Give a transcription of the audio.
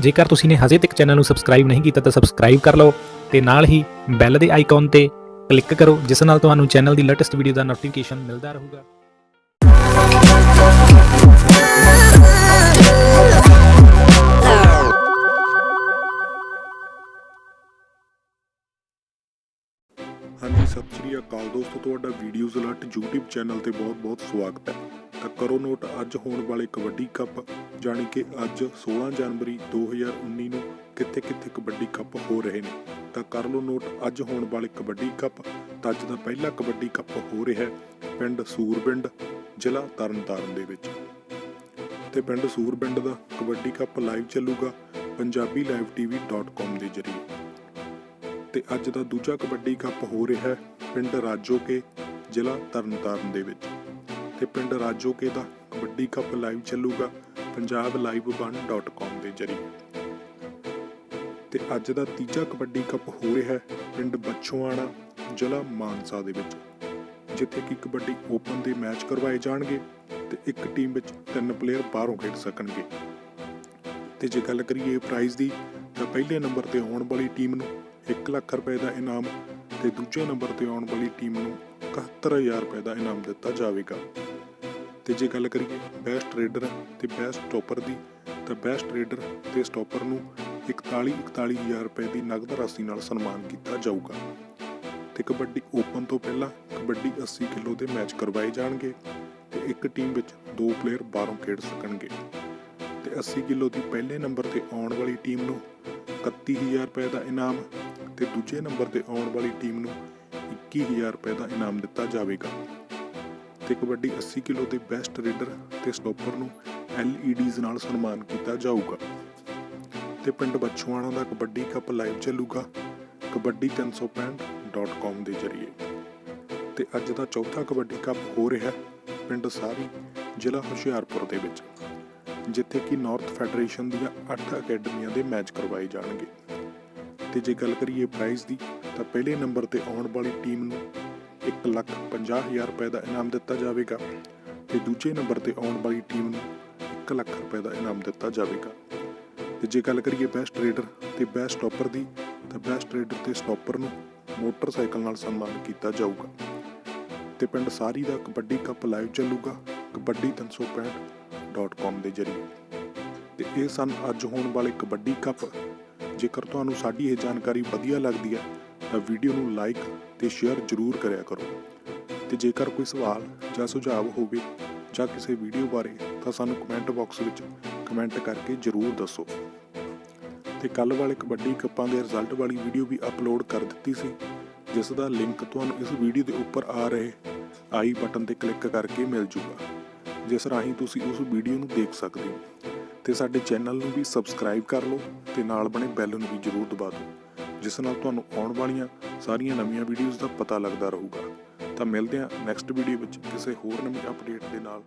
ਜੇਕਰ ਤੁਸੀਂ ਨੇ ਹਜੇ ਤੱਕ ਚੈਨਲ ਨੂੰ ਸਬਸਕ੍ਰਾਈਬ ਨਹੀਂ ਕੀਤਾ ਤਾਂ ਸਬਸਕ੍ਰਾਈਬ ਕਰ ਲਓ ਤੇ ਨਾਲ ਹੀ ਬੈਲ ਦੇ ਆਈਕਨ ਤੇ ਕਲਿੱਕ ਕਰੋ, ਜਿਸ ਨਾਲ ਤੁਹਾਨੂੰ ਚੈਨਲ ਦੀ ਲੇਟੈਸਟ ਵੀਡੀਓ ਦਾ ਨੋਟੀਫਿਕੇਸ਼ਨ ਮਿਲਦਾ ਰਹੂਗਾ। ਹਾਂਜੀ, ਸਤਿ ਸ਼੍ਰੀ ਅਕਾਲ ਦੋਸਤੋ, ਤੁਹਾਡਾ ਵੀਡੀਓਜ਼ ਅਲਰਟ YouTube ਚੈਨਲ ਤੇ ਬਹੁਤ-ਬਹੁਤ ਸਵਾਗਤ ਹੈ। ਤਾਂ ਕਰੋ ਨੋਟ, ਅੱਜ ਹੋਣ ਵਾਲੇ ਕਬੱਡੀ ਕੱਪ, ਜਾਣੀ ਕਿ ਅੱਜ 16 ਜਨਵਰੀ 2019 ਨੂੰ ਕਿੱਥੇ-ਕਿੱਥੇ ਕਬੱਡੀ ਕੱਪ ਹੋ ਰਹੇ ਨੇ। ਤਾਂ ਕਰ ਲਓ ਨੋਟ, ਅੱਜ ਹੋਣ ਵਾਲੇ ਕਬੱਡੀ ਕੱਪ, ਤਾਂ ਅੱਜ ਦਾ ਪਹਿਲਾ ਕਬੱਡੀ ਕੱਪ ਹੋ ਰਿਹਾ ਹੈ ਪਿੰਡ ਸੂਰਬਿੰਡ, ਜ਼ਿਲ੍ਹਾ ਤਰਨਤਾਰਨ ਦੇ ਵਿੱਚ। ਤੇ ਪਿੰਡ ਸੂਰਬਿੰਡ ਦਾ ਕਬੱਡੀ ਕੱਪ ਲਾਈਵ ਚੱਲੂਗਾ punjabilivetv.com ਦੇ ਜ਼ਰੀਏ। ਤੇ ਅੱਜ ਦਾ ਦੂਜਾ ਕਬੱਡੀ ਕੱਪ ਹੋ ਰਿਹਾ ਹੈ ਪਿੰਡ ਰਾਜੋਕੇ, ਜ਼ਿਲ੍ਹਾ ਤਰਨਤਾਰਨ ਦੇ ਵਿੱਚ। ਤੇ ਪਿੰਡ ਰਾਜੋਕੇ ਦਾ ਕਬੱਡੀ ਕੱਪ ਲਾਈਵ ਚੱਲੂਗਾ punjablive1.com ਦੇ ਜ਼ਰੀਏ। ਤੇ ਅੱਜ ਦਾ ਤੀਜਾ ਕਬੱਡੀ ਕੱਪ ਹੋ ਰਿਹਾ ਹੈ ਪਿੰਡ ਬੱਚੋਆਣਾ ਜ਼ਿਲ੍ਹਾ ਮਾਨਸਾ ਦੇ ਵਿੱਚ, ਜਿੱਥੇ ਕਿ ਕਬੱਡੀ ਓਪਨ ਦੇ ਮੈਚ ਕਰਵਾਏ ਜਾਣਗੇ ਤੇ ਇੱਕ ਟੀਮ ਵਿੱਚ ਤਿੰਨ ਪਲੇਅਰ ਬਾਹਰੋਂ ਖੇਡ ਸਕਣਗੇ। ਤੇ ਜੇ ਗੱਲ ਕਰੀਏ ਪ੍ਰਾਈਜ਼ ਦੀ, ਤਾਂ ਪਹਿਲੇ ਨੰਬਰ ਤੇ ਆਉਣ ਵਾਲੀ ਟੀਮ ਨੂੰ 1 ਲੱਖ ਰੁਪਏ ਦਾ ਇਨਾਮ ਤੇ ਦੂਜੇ ਨੰਬਰ ਤੇ ਆਉਣ ਵਾਲੀ ਟੀਮ ਨੂੰ 71000 ਰੁਪਏ ਦਾ ਇਨਾਮ ਦਿੱਤਾ ਜਾਵੇਗਾ। ਤੇ ਜੇ ਗੱਲ ਕਰੀਏ ਬੈਸਟ ਟ੍ਰੇਡਰ ਤੇ ਬੈਸਟ ਸਟਾਪਰ ਦੀ, ਤਾਂ ਬੈਸਟ ਟ੍ਰੇਡਰ ਤੇ ਸਟਾਪਰ ਨੂੰ 41 41000 ਰੁਪਏ ਦੀ ਨਗਦ ਰਾਸ਼ੀ ਨਾਲ ਸਨਮਾਨ ਕੀਤਾ ਜਾਊਗਾ। ਤੇ ਕਬੱਡੀ ਓਪਨ ਤੋਂ ਪਹਿਲਾਂ ਕਬੱਡੀ 80 ਕਿਲੋ ਦੇ ਮੈਚ ਕਰਵਾਏ ਜਾਣਗੇ ਤੇ ਇੱਕ ਟੀਮ ਵਿੱਚ ਦੋ ਪਲੇਅਰ ਬਾਹਰੋਂ ਖੇਡ ਸਕਣਗੇ। ਤੇ 80 ਕਿਲੋ ਦੀ ਪਹਿਲੇ ਨੰਬਰ ਤੇ ਆਉਣ ਵਾਲੀ ਟੀਮ ਨੂੰ 31000 ਰੁਪਏ ਦਾ ਇਨਾਮ ਤੇ ਦੂਜੇ ਨੰਬਰ ਤੇ ਆਉਣ ਵਾਲੀ ਟੀਮ ਨੂੰ 21000 ਰੁਪਏ ਦਾ ਇਨਾਮ ਦਿੱਤਾ ਜਾਵੇਗਾ। ਤੇ ਕਬੱਡੀ 80 ਕਿਲੋ ਦੇ ਬੈਸਟ ਰੇਡਰ ਤੇ ਸਟਾਪਰ ਨੂੰ LEDs ਨਾਲ ਸਨਮਾਨ ਕੀਤਾ ਜਾਊਗਾ। ਤੇ ਪਿੰਡ ਬੱਚੋਆਣਾ ਦਾ ਕਬੱਡੀ ਕੱਪ ਲਾਈਵ ਚੱਲੂਗਾ ਕਬੱਡੀ365.com ਦੇ ਜ਼ਰੀਏ। ਤੇ ਅੱਜ ਦਾ ਚੌਥਾ ਕਬੱਡੀ ਕੱਪ ਹੋ ਰਿਹਾ ਹੈ ਪਿੰਡ ਸਾਰੀ ਜ਼ਿਲ੍ਹਾ ਹੁਸ਼ਿਆਰਪੁਰ ਦੇ ਵਿੱਚ, ਜਿੱਥੇ ਕਿ ਨਾਰਥ ਫੈਡਰੇਸ਼ਨ ਦੀਆਂ 8 ਅਕੈਡਮੀਆਂ ਦੇ ਮੈਚ ਕਰਵਾਏ ਜਾਣਗੇ। ਤੇ ਜੇ ਗੱਲ ਕਰੀਏ ਪ੍ਰਾਈਜ਼ ਦੀ, ਤਾਂ ਪਹਿਲੇ ਨੰਬਰ ਤੇ ਆਉਣ ਵਾਲੀ ਟੀਮ ਨੂੰ 150000 ਰੁਪਏ ਦਾ ਇਨਾਮ ਦਿੱਤਾ ਜਾਵੇਗਾ ਤੇ ਦੂਜੇ ਨੰਬਰ ਤੇ ਆਉਣ ਵਾਲੀ ਟੀਮ ਨੂੰ 1 ਲੱਖ ਰੁਪਏ ਦਾ ਇਨਾਮ ਦਿੱਤਾ ਜਾਵੇਗਾ। ਤੇ ਜੇ ਗੱਲ ਕਰੀਏ ਬੈਸਟ ਰੇਡਰ ਤੇ ਬੈਸਟ ਸਟਾਪਰ ਦੀ, ਤਾਂ ਬੈਸਟ ਰੇਡਰ ਤੇ ਸਟਾਪਰ ਨੂੰ ਮੋਟਰਸਾਈਕਲ ਨਾਲ ਸਨਮਾਨ ਕੀਤਾ ਜਾਊਗਾ। ਤੇ ਪਿੰਡ ਸਾਰੀ ਦਾ ਕਬੱਡੀ ਕੱਪ ਲਾਈਵ ਚੱਲੂਗਾ ਕਬੱਡੀ365.com ਦੇ ਜ਼ਰੀਏ। ਤੇ ਇਹ ਸਨ ਅੱਜ ਹੋਣ ਵਾਲੇ ਕਬੱਡੀ ਕੱਪ ਜੇਕਰ ਤੁਹਾਨੂੰ ਸਾਡੀ ਇਹ ਜਾਣਕਾਰੀ ਵਧੀਆ ਲੱਗਦੀ ਹੈ, ਤਾਂ ਵੀਡੀਓ ਨੂੰ ਲਾਈਕ ਤੇ ਸ਼ੇਅਰ ਜ਼ਰੂਰ ਕਰਿਆ ਕਰੋ। ਤੇ ਜੇਕਰ ਕੋਈ ਸਵਾਲ ਜਾਂ ਸੁਝਾਅ ਹੋਵੇ ਜਾਂ ਕਿਸੇ ਵੀਡੀਓ ਬਾਰੇ, ਤਾਂ ਸਾਨੂੰ ਕਮੈਂਟ ਬਾਕਸ ਵਿੱਚ ਕਮੈਂਟ ਕਰਕੇ ਜ਼ਰੂਰ ਦੱਸੋ। ਤੇ ਕੱਲ ਵਾਲੇ ਕਬੱਡੀ ਕੱਪਾਂ ਦੇ ਰਿਜ਼ਲਟ ਵਾਲੀ ਵੀਡੀਓ ਵੀ ਅਪਲੋਡ ਕਰ ਦਿੱਤੀ ਸੀ, ਜਿਸ ਦਾ ਲਿੰਕ ਤੁਹਾਨੂੰ ਇਸ ਵੀਡੀਓ ਦੇ ਉੱਪਰ ਆ ਰਹੇ ਆਈ ਬਟਨ ਤੇ ਕਲਿੱਕ ਕਰਕੇ ਮਿਲ ਜੂਗਾ, ਜਿਸ ਰਾਹੀਂ ਤੁਸੀਂ ਉਸ ਵੀਡੀਓ ਨੂੰ ਦੇਖ ਸਕਦੇ ਹੋ। ਤੇ ਸਾਡੇ ਚੈਨਲ ਨੂੰ ਵੀ ਸਬਸਕ੍ਰਾਈਬ ਕਰ ਲਓ ਤੇ ਨਾਲ ਬਣੇ ਬੈਲ ਨੂੰ ਵੀ ਜ਼ਰੂਰ ਦਬਾ ਦਿਓ, ਜਿਸ ਨਾਲ ਤੁਹਾਨੂੰ ਆਉਣ ਵਾਲੀਆਂ ਸਾਰੀਆਂ ਨਵੀਆਂ ਵੀਡੀਓਜ਼ ਦਾ ਪਤਾ ਲੱਗਦਾ ਰਹੂਗਾ। ਤਾਂ ਮਿਲਦੇ ਹਾਂ ਨੈਕਸਟ ਵੀਡੀਓ ਵਿੱਚ ਕਿਸੇ ਹੋਰ ਨਵੀਂ ਅਪਡੇਟ ਦੇ ਨਾਲ।